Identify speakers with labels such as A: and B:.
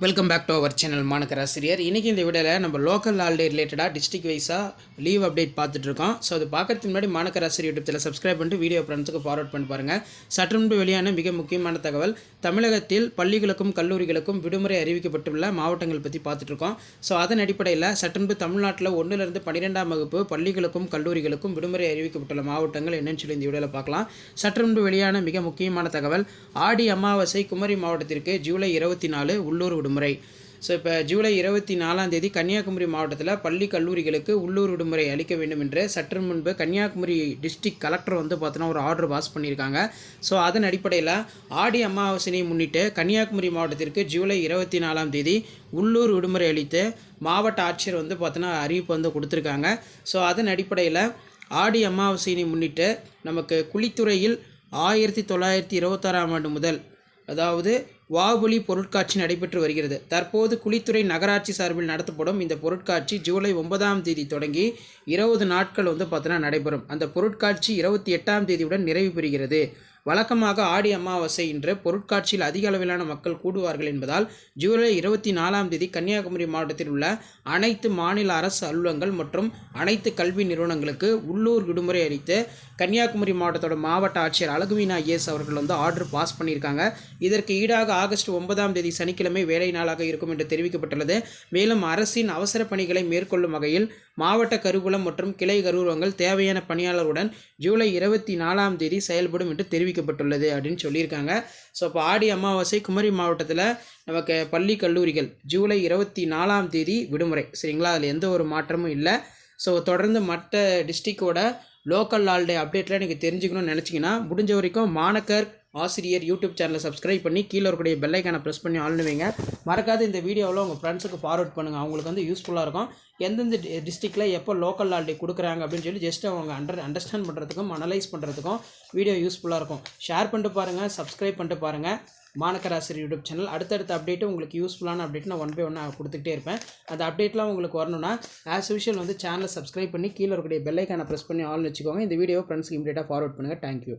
A: Welcome back to our channel Manakkar ஆசிரியர் இன்றைக்கி இந்த வீடியோவில் நம்ம லோக்கல் ஹாலிடே ரிலேட்டடாக டிஸ்ட்ரிக் வைஸாக லீவ் அப்டேட் பார்த்துட்ருக்கோம் ஸோ அது பார்க்கறதுக்கு முன்னாடி மாணக்கர் ஆசிரியர் யூடியூப்பில் சப்ஸ்கிரைப் பண்ணிட்டு வீடியோ ஃப்ரெண்ட்ஸுக்கு ஃபார்வர்ட் பண்ணி பாருங்கள் சற்று முன்பு வெளியான மிக முக்கியமான தகவல் தமிழகத்தில் பள்ளிகளுக்கும் கல்லூரிகளுக்கும் விடுமுறை அறிவிக்கப்பட்டுள்ள மாவட்டங்கள் பற்றி பார்த்துட்ருக்கோம் ஸோ அதன் அடிப்படையில் சற்று முன்பு தமிழ்நாட்டில் ஒன்றுலேருந்து பன்னிரெண்டாம் வகுப்பு பள்ளிகளுக்கும் கல்லூரிகளுக்கும் விடுமுறை அறிவிக்கப்பட்டுள்ள மாவட்டங்கள் என்னன்னு சொல்லி இந்த வீடியோவில் பார்க்கலாம். சற்று முன்பு வெளியான மிக முக்கியமான தகவல் ஆடி அமாவாசை குமரி மாவட்டத்திற்கு ஜூலை இருபத்தி நாலு உள்ளூர் விடுமுறை. ஸோ இப்போ ஜூலை இருபத்தி நாலாம் தேதி கன்னியாகுமரி மாவட்டத்தில் பள்ளி கல்லூரிகளுக்கு உள்ளூர் விடுமுறை அளிக்க வேண்டும் என்று சற்று முன்பு கன்னியாகுமரி டிஸ்ட்ரிக்ட் கலெக்டர் வந்து பார்த்தோன்னா ஒரு ஆர்டர் பாஸ் பண்ணியிருக்காங்க. ஸோ அதன் அடிப்படையில் ஆடி அமாவாசையை முன்னிட்டு கன்னியாகுமரி மாவட்டத்திற்கு ஜூலை இருபத்தி நாலாம் தேதி உள்ளூர் விடுமுறை அளித்து மாவட்ட ஆட்சியர் வந்து பார்த்தோன்னா அறிவிப்பு வந்து கொடுத்துருக்காங்க. ஸோ அதன் அடிப்படையில் ஆடி அமாவாசையினை முன்னிட்டு நமக்கு குளித்துறையில் ஆயிரத்தி தொள்ளாயிரத்தி இருபத்தாறாம் ஆண்டு முதல் அதாவது வாபுலி பொருட்காட்சி நடைபெற்று வருகிறது. தற்போது குளித்துறை நகராட்சி சார்பில் நடத்தப்படும் இந்த பொருட்காட்சி ஜூலை ஒன்பதாம் தேதி தொடங்கி இருபது நாட்கள் வந்து பார்த்தோன்னா நடைபெறும். அந்த பொருட்காட்சி இருபத்தி எட்டாம் தேதியுடன் நிறைவு பெறுகிறது. வழக்கமாக ஆடி அமாவாசை இன்று பொருட்காட்சியில் அதிக அளவிலான மக்கள் கூடுவார்கள் என்பதால் ஜூலை இருபத்தி நாலாம் தேதி கன்னியாகுமரி மாவட்டத்தில் உள்ள அனைத்து மாநில அரசு அலுவலகங்கள் மற்றும் அனைத்து கல்வி நிறுவனங்களுக்கு உள்ளூர் விடுமுறை அளித்து கன்னியாகுமரி மாவட்டத்தோட மாவட்ட ஆட்சியர் அழகுவீனா ஏஸ் அவர்கள் வந்து ஆர்டர் பாஸ் பண்ணியிருக்காங்க. இதற்கு ஈடாக ஆகஸ்ட் ஒன்பதாம் தேதி சனிக்கிழமை வேலை நாளாக இருக்கும் என்று தெரிவிக்கப்பட்டுள்ளது. மேலும் அரசின் அவசர பணிகளை மேற்கொள்ளும் வகையில் மாவட்ட கருவூலம் மற்றும் கிளை கருவூலங்கள் தேவையான பணியாளருடன் ஜூலை இருபத்தி நாலாம் தேதி செயல்படும் என்று தெரிவிக்கப்பட்டுள்ளது அப்படின்னு சொல்லியிருக்காங்க. ஸோ இப்போ ஆடி அமாவாசை குமரி மாவட்டத்தில் நமக்கு பள்ளி கல்லூரிகள் ஜூலை இருபத்தி நாலாம் தேதி விடுமுறை. சரிங்களா? அதில் எந்த ஒரு மாற்றமும் இல்லை. ஸோ தொடர்ந்து மற்ற டிஸ்ட்ரிக்டோட லோக்கல் ஹாலிடே அப்டேட்லாம் எனக்கு தெரிஞ்சுக்கணும்னு நினச்சிங்கன்னா முடிஞ்ச வரைக்கும் மாணக்கர் ஆசிரியர் யூடியூப் சேனலை சப்ஸ்கிரைப் பண்ணி கீழே இருக்கக்கூடிய பெல்லைக்கானை ப்ரெஸ் பண்ணி ஆள்னு மறக்காத இந்த வீடியோவில் உங்கள் ஃப்ரெண்ட்ஸுக்கு ஃபார்வர்ட் பண்ணுங்கள் அவங்களுக்கு வந்து யூஸ்ஃபுல்லாக இருக்கும். எந்தெந்த டிஸ்ட்ரிக்டில் எப்போ லோக்கல் ஹாலிடே கொடுக்குறாங்க அப்படின்னு சொல்லி ஜஸ்ட் அவங்க அண்டர் அண்டர்ஸ்டாண்ட் பண்ணுறதுக்கும் அனலைஸ் பண்ணுறதுக்கும் வீடியோ யூஸ்ஃபுல்லாக இருக்கும். ஷேர் பண்ணிட்டு பாருங்கள் சப்ஸ்கிரைப் பண்ணிட்டு பாருங்கள் மாணக்கர் யூடியூப் சேனல். அடுத்தடுத்த அப்டேட்டு உங்களுக்கு யூஸ்ஃபுல்லான அப்டேட் நான் ஒன் பை ஒன் கொடுத்துக்கிட்டே இருப்பேன். அந்த அப்டேட்லாம் உங்களுக்கு வரணும்னா ஆஸ் யூஷுவல் வந்து சேனலை சப்ஸ்கிரைப் பண்ணி கீழே இருக்கக்கூடிய பெல்லைக்கான ப்ரெஸ் பண்ணி ஆல்னு வச்சுக்கோங்க. இந்த வீடியோ ஃப்ரெண்ட்ஸ்க்கு இமீடியட்டாக ஃபார்வர்ட் பண்ணுங்கள் தேங்க்யூ